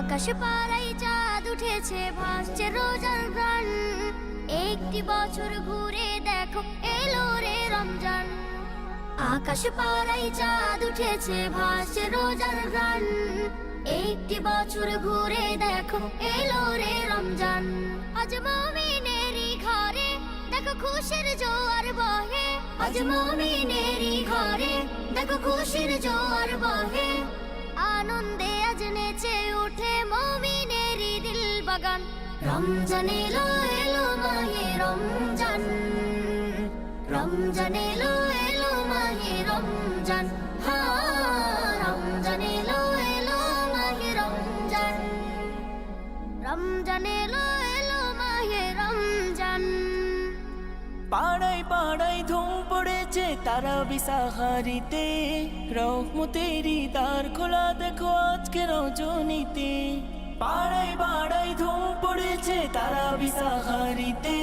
আকাশ পাড়াই চাঁদ উঠেছে, ভাসছে রোজার গান। একটি বছর ঘুরে দেখো, এলো রে রমজান। আকাশ পাড়াই চাঁদ উঠেছে, ভাসছে রোজার গান। একটি বছর ঘুরে দেখো, এলো রে রমজান। আজ মমিনেরই ঘরে, দেখো খুশির জোয়ার বহে। আজ মমিনেরই ঘরে, দেখো খুশির জোয়ার বহে। আনন্দে আজ নেচে উঠে মমিনেরই দিল বাগান। রমজান এলো এলো মাহে রমজান। রমজান এলো এলো মাহে রমজান। হা, রমজান এলো এলো মাহে রমজান। রমজান এলো এলো মাহে রমজান। ধুম পড়েছে তারা বিসাহারিতে। রহমতেরি দ্বার খোলা দেখো আজকে রজনীতে। পাড়ায় পাড়ায় ধুম পড়েছে তারা বিসাহারিতে।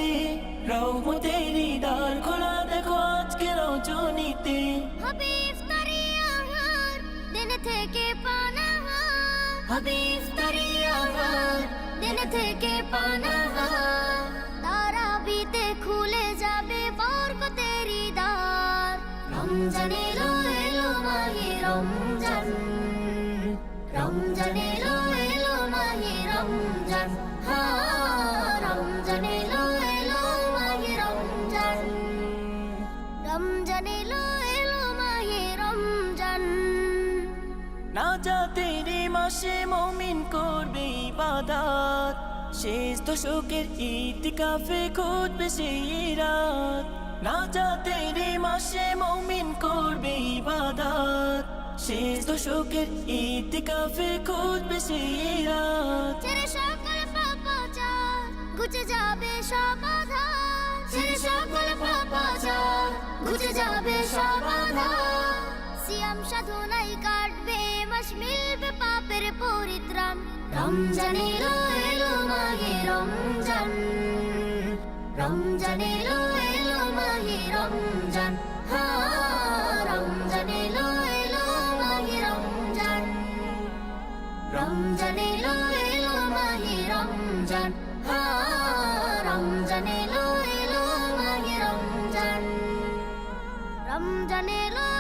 রহমতেরি দ্বার খোলা দেখো আজকে রজনীতে। হবে ইফতারি আহার দিন থেকে পানাহার। হবে ইফতারি আহার। দিন থেকে পানাহার। না যাতে মাসে মমিন করবে ইবাদাত। শেষ দশকের ইতিকাফে খুঁজবে সেই রাত না মাসে মমিন করবে ইবাদাত। শেষ দশকের ইতিকাফে খুঁজবে সেই রাত সকল ঘুচে যাবে সমাধান ছেড়ে সকল ঘুচে যাবে সিয়াম কাটবে মাস মিলবে পাপের পরিত্রাণ। রমজান এলো এলো মাহে রমজান। রমজান এলো এলো মাহে রমজান। রমজান এলো এলো মাহে রমজান। রমজান এলো এলো মাহে রমজান। রমজান এলো এলো মাহে রমজান। রমজান এলো